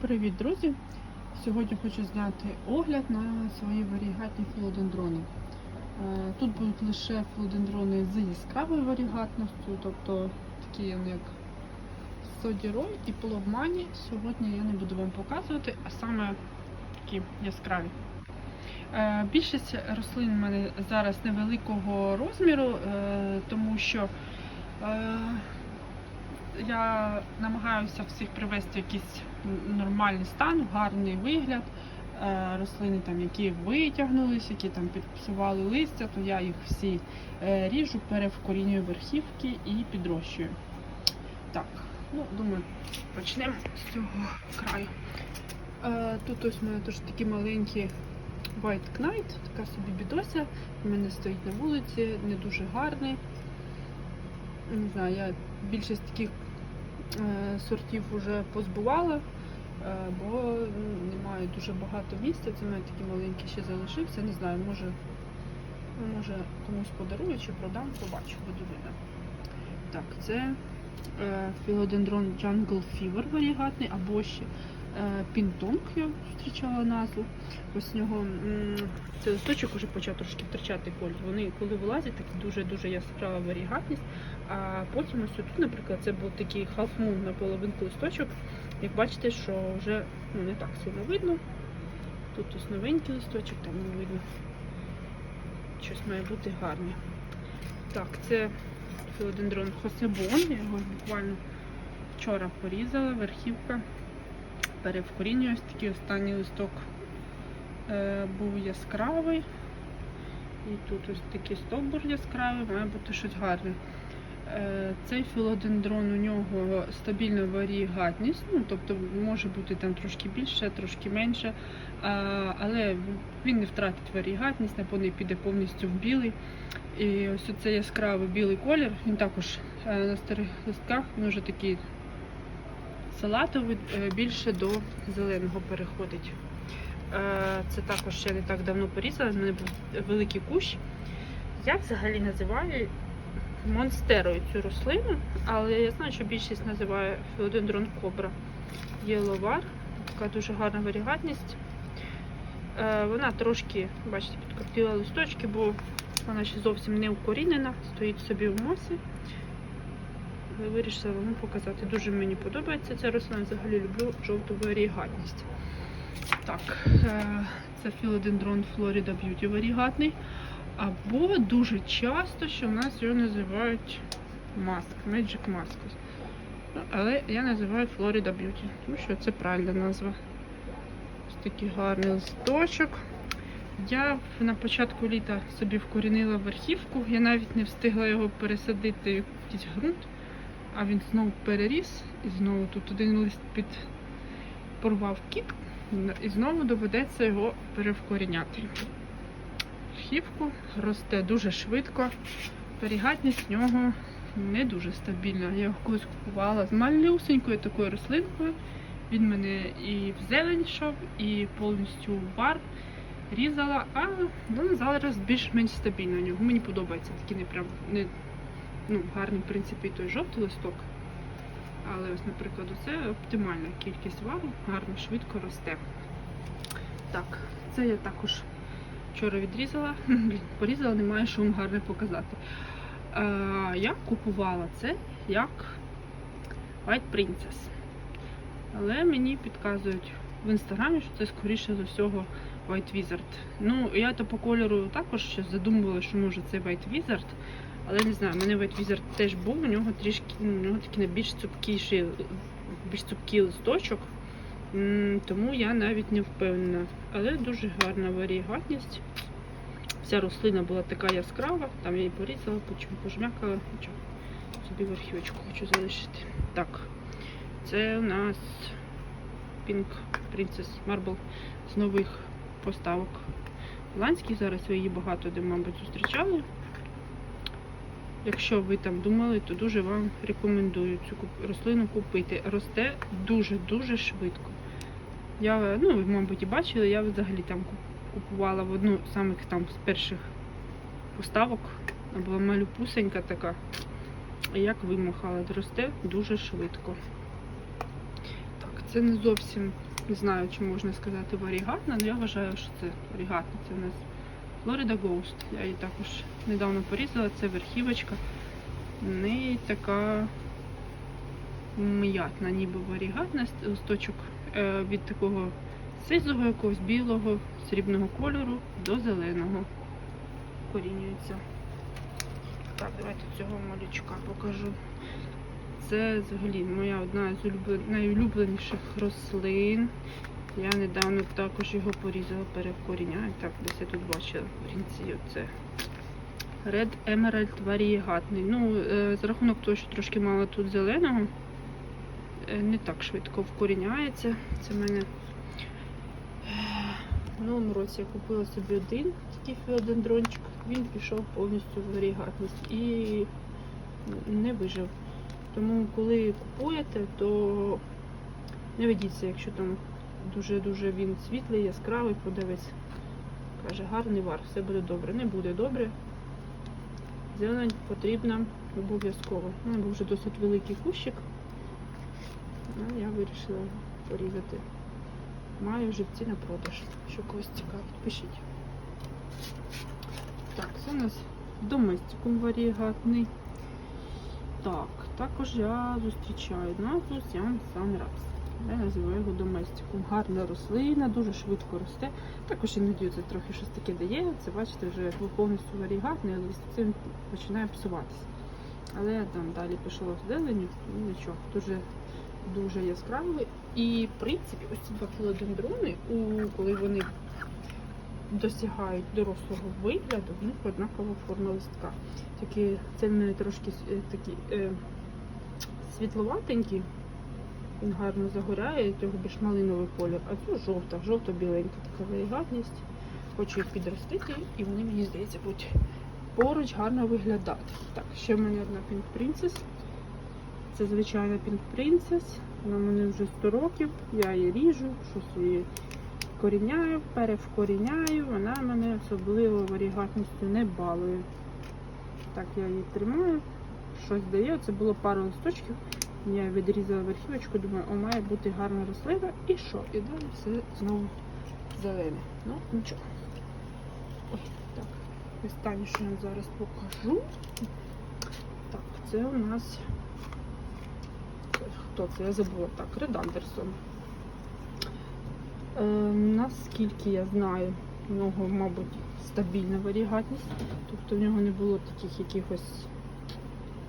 Привіт, друзі! Сьогодні хочу зняти огляд на свої варігатні філодендрони. Е, Тут будуть лише філодендрони з яскравою варігатністю, тобто такі вони як Содірой і Пловмані. Сьогодні я не буду вам показувати, а саме такі яскраві. Е, Більшість рослин у мене зараз невеликого розміру, е, тому що я намагаюся всіх привести в якийсь нормальний стан, гарний вигляд. Е, Рослини, там, які витягнулись, які там підпсували листя, то я їх всі е, ріжу, перевкорінюю верхівки і підрощую. Так, ну думаю, почнемо з цього краю. Е, Тут ось у мене теж такі маленькі White Knight, така собі бідося. У мене стоїть на вулиці, не дуже гарний. Не знаю, я більшість таких сортів вже позбувала, е, бо немає дуже багато місця. Це мене такий маленький ще залишився. Не знаю, може, може комусь подарую чи продам, побачу, буду видно. Так, це е, філодендрон Jungle Fever варігатний, або ще е, Пінтонг, я зустрічала назву. Ось нього цей листочок вже почав трошки втрачати колір. Вони коли вилазять, такі дуже-дуже яскрава варігатність. А потім ось тут, наприклад, це був такий half moon на половинку листочок. Як бачите, що вже ну, не так сильно видно. Тут ось новенький листочок, там не видно. Щось має бути гарне. Так, це філодендрон Хосебон. Я його буквально вчора порізала, верхівка. Перевкорінюю ось такий останній листок е, був яскравий. І тут ось такий стовбур яскравий, має бути щось гарне. Е, Цей філодендрон у нього стабільна варігатність, ну, тобто може бути там трошки більше, трошки менше, а, але він не втратить варігатність, не піде повністю в білий. І ось цей яскравий білий колір, він також е, на старих листках, він вже такий салатовий, е, більше до зеленого переходить. Е, Це також ще не так давно порізала, в мене був великий кущ. Я взагалі називаю монстерою цю рослину, але я знаю, що більшість називає філодендрон кобра єловар. Така дуже гарна варігатність. Е, Вона трошки, бачите, підкрутила листочки, бо вона ще зовсім не укорінена, стоїть собі в мосі. Але вирішила вам показати. Дуже мені подобається ця рослина, взагалі люблю жовту варігатність. Так, е, це філодендрон Florida Beauty варігатний. Або дуже часто, що в нас його називають маск, Magic Maskus. Ну, Але я називаю Florida Beauty, тому що це правильна назва. Ось такий гарний листочок. Я на початку літа собі вкорінила верхівку, я навіть не встигла його пересадити в якийсь ґрунт, а він знову переріс і знову тут один лист під порвав кіт, і знову доведеться його перевкоріняти верхівку, росте дуже швидко. Варігатність в нього не дуже стабільна. Я його колись купувала з малюсенькою такою рослинкою. Він мене і в зелень йшов, і повністю в вар різала, а ну, зараз більш-менш стабільно. Мені подобається такий не прям не ну, гарний, в принципі, той жовтий листок. Але ось, наприклад, це оптимальна кількість вару, гарно, швидко росте. Так, це я також вчора відрізала, порізала, немає що вам гарне показати. Е, я купувала це як White Princess. Але мені підказують в інстаграмі, що це скоріше за всього White Wizard. Ну, я то по кольору також ще задумувала, що може це White Wizard. Але не знаю, у мене Wizard теж був, у нього трішки, ну, у нього такий більш цупкіший, більш цупкий листочок. Тому я навіть не впевнена. Але дуже гарна варігатність. Вся рослина була така яскрава, там я її порізала, потім пожмякала, нічого. Собі верхівочку хочу залишити. Так, це у нас Pink Princess Marble з нових поставок. Голландських зараз ви її багато де, мабуть, зустрічали. Якщо ви там думали, то дуже вам рекомендую цю рослину купити. Росте дуже-дуже швидко. Я, ну, ви, мабуть, і бачили, я взагалі там купувала в одну з самих там з перших поставок. Вона була малюпусенька така. Як вимахала, росте дуже швидко. Так, це не зовсім Не знаю, чи можна сказати варігатна, але я вважаю, що це варігатна. Це у нас Florida Ghost. Я її також недавно порізала, це верхівочка. В неї така м'ятна, ніби варігатна листочок е, від такого сизого, якогось білого, срібного кольору до зеленого. Корінюється. Так, давайте цього малючка покажу. Це взагалі моя одна з найулюбленіших рослин. Я недавно також його порізала, перекоріняю. Так, десь я тут бачила корінці. Оце. Red Emerald варієгатний. Ну, е, за рахунок того, що трошки мало тут зеленого, е, не так швидко вкоріняється. Це в мене в минулому році я купила собі один такий філодендрончик. Він пішов повністю в варігатність і не вижив. Тому коли купуєте, то не ведіться, якщо там дуже-дуже він світлий, яскравий, продавець. Каже, гарний вар, все буде добре. Не буде добре. Зелень потрібна обов'язково. У мене був вже досить великий кущик. Ну, я вирішила порізати. Маю живці на продаж. Що когось цікавить, пишіть. Так, це у нас доместикум варігатний. Так, також я зустрічаю назву Сян Санраз. Я називаю його доместиком. Гарна рослина, дуже швидко росте. Також іноді це трохи щось таке дає. Це бачите, вже повністю варігатний, але з цим починає псуватися. Але там далі пішло з зеленю, ну нічого, дуже дуже яскравий. І в принципі, ось ці два філодендрони, коли вони досягають дорослого вигляду, в них однакова форма листка. Такі, це в мене трошки е, такі е, світловатенькі, він гарно загоряє, цього більш малиновий колір, а цю жовта, жовто-біленька така варігатність. Хочу їх підростити, і вони, мені здається, будуть поруч гарно виглядати. Так, ще в мене одна Pink Princess. Це звичайна Pink Princess. Вона в мене вже 100 років. Я її ріжу, щось її коріняю, перевкоріняю. Вона мене особливо варігатністю не балує. Так, я її тримаю, щось дає. Це було пару листочків. Я відрізала верхівочку, думаю, о, має бути гарна рослина. І що? І далі все знову зелене. Ну, нічого. Ой, так. Останнє, що я зараз покажу. Так, це у нас. Хто це? Я забула. Так, Ред Андерсон. Е, наскільки я знаю, в нього, мабуть, стабільна варігатність. Тобто в нього не було таких якихось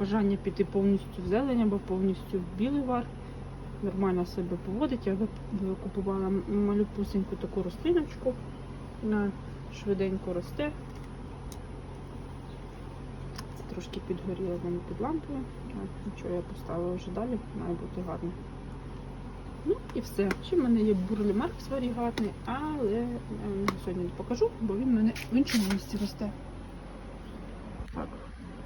бажання піти повністю в зелень або повністю в білий вар. Нормально себе поводить. Я купувала малюпусеньку таку рослиночку. Вона швиденько росте. Трошки підгоріло в мене під лампою. А, Нічого я поставила вже далі, має бути гарно. Ну і все. Ще в мене є бурлі Маркс варігатний, але я вам сьогодні не покажу, бо він в мене в іншому місці росте.